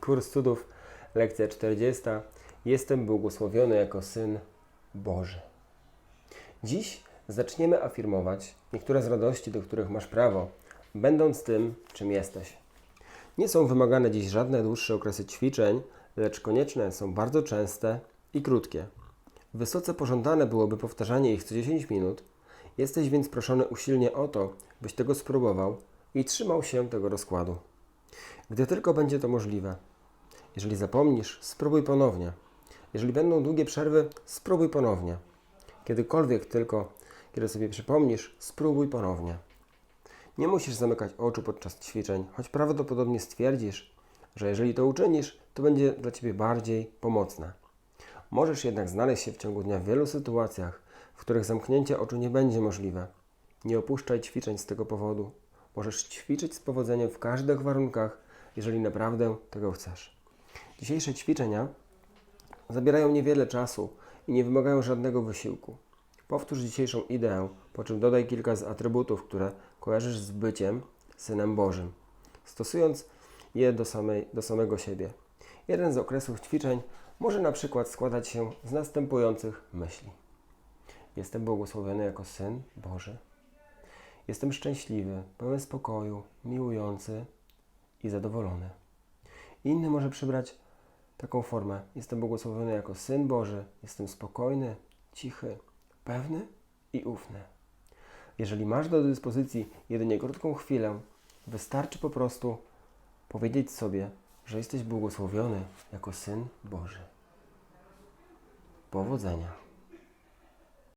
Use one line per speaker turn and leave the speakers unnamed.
Kurs cudów, lekcja 40. Jestem błogosławiony jako syn Boży. Dziś zaczniemy afirmować niektóre z radości, do których masz prawo, będąc tym, czym jesteś. Nie są wymagane dziś żadne dłuższe okresy ćwiczeń, lecz konieczne są bardzo częste i krótkie. Wysoce pożądane byłoby powtarzanie ich co 10 minut. Jesteś więc proszony usilnie o to, byś tego spróbował i trzymał się tego rozkładu. Gdy tylko będzie to możliwe. Jeżeli zapomnisz, spróbuj ponownie. Jeżeli będą długie przerwy, spróbuj ponownie. Kiedykolwiek tylko, kiedy sobie przypomnisz, spróbuj ponownie. Nie musisz zamykać oczu podczas ćwiczeń, choć prawdopodobnie stwierdzisz, że jeżeli to uczynisz, to będzie dla Ciebie bardziej pomocne. Możesz jednak znaleźć się w ciągu dnia w wielu sytuacjach, w których zamknięcie oczu nie będzie możliwe. Nie opuszczaj ćwiczeń z tego powodu. Możesz ćwiczyć z powodzeniem w każdych warunkach, jeżeli naprawdę tego chcesz. Dzisiejsze ćwiczenia zabierają niewiele czasu i nie wymagają żadnego wysiłku. Powtórz dzisiejszą ideę, po czym dodaj kilka z atrybutów, które kojarzysz z byciem Synem Bożym, stosując je do, samej, do samego siebie. Jeden z okresów ćwiczeń może na przykład składać się z następujących myśli. Jestem błogosławiony jako Syn Boży. Jestem szczęśliwy, pełen spokoju, miłujący i zadowolony. Inny może przybrać taką formę. Jestem błogosławiony jako Syn Boży, jestem spokojny, cichy, pewny i ufny. Jeżeli masz do dyspozycji jedynie krótką chwilę, wystarczy po prostu powiedzieć sobie, że jesteś błogosławiony jako Syn Boży. Powodzenia.